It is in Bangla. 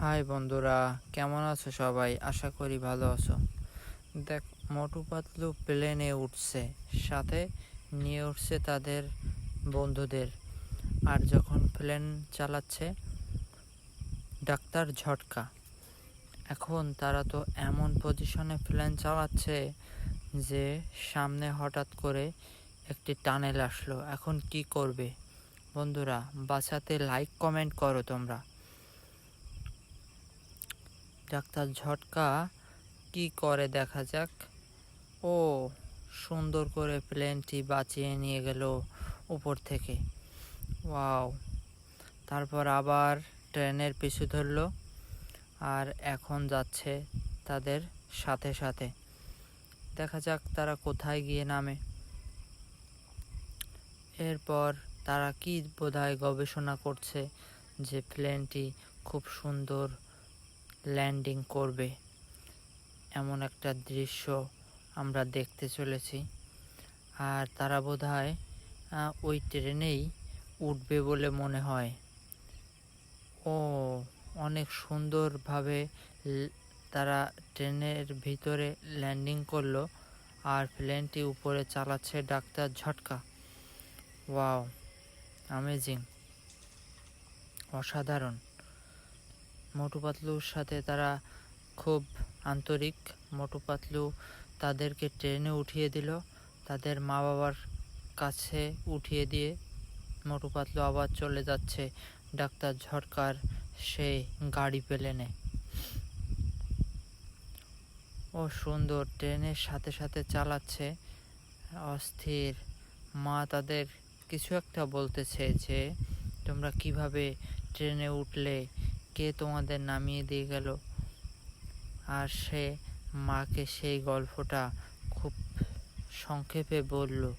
হাই বন্ধুরা, কেমন আছো সবাই? আশা করি ভালো আছো। দেখ, মোটু পাতলু প্লেনে উঠছে, সাথে নিয়ে উঠছে তাদের বন্ধুদের। আর যখন প্লেন চালাচ্ছে, ডাক্তার ঝটকা। এখন তারা তো এমন পজিশনে প্লেন চালাচ্ছে যে সামনে হঠাৎ করে একটি টানেল আসলো। এখন কি করবে? বন্ধুরা, বাঁচাতে লাইক কমেন্ট করো তোমরা। ডাক্তার ঝটকা কি করে দেখা যাক? ও, সুন্দর করে প্লেনটি বাঁচিয়ে নিয়ে গেল উপর থেকে। ওয়াও, তারপর আবার ট্রেনের পিছু ধরলো আর এখন যাচ্ছে তাদের সাথে সাথে। দেখা যাক তারা কোথায় গিয়ে নামে। এরপর তারা কি বোধহয় গবেষণা করছে যে প্লেনটি খুব সুন্দর ল্যান্ডিং করবে। এমন একটা দৃশ্য আমরা দেখতে চলেছি। আর তারা বোধহয় ওই ট্রেনেই উঠবে বলে মনে হয়। ও, অনেক সুন্দরভাবে তারা ট্রেনের ভিতরে ল্যান্ডিং করল আর প্লেনটি উপরে চালাচ্ছে ডাক্তার ঝটকা। ওয়াও আমেজিং অসাধারণ। মোটু পাতলুর সাথে তারা খুব আন্তরিক। মোটু পাতলু তাদেরকে ট্রেনে উঠিয়ে দিল। তাদের মা বাবার কাছে উঠিয়ে দিয়ে মোটু পাতলু আবার চলে যাচ্ছে। ডাক্তার ঝটকার সে গাড়ি পেলেনে ও সুন্দর ট্রেনের সাথে সাথে চালাচ্ছে। অস্থির। মা তাদের কিছু একটা বলতেছে যে, তোমরা কীভাবে ট্রেনে উঠলে? কে তোমাদের নামিয়ে দিয়ে গেল। আর সে মাকে সেই গল্পটা খুব সংক্ষেপে বলল।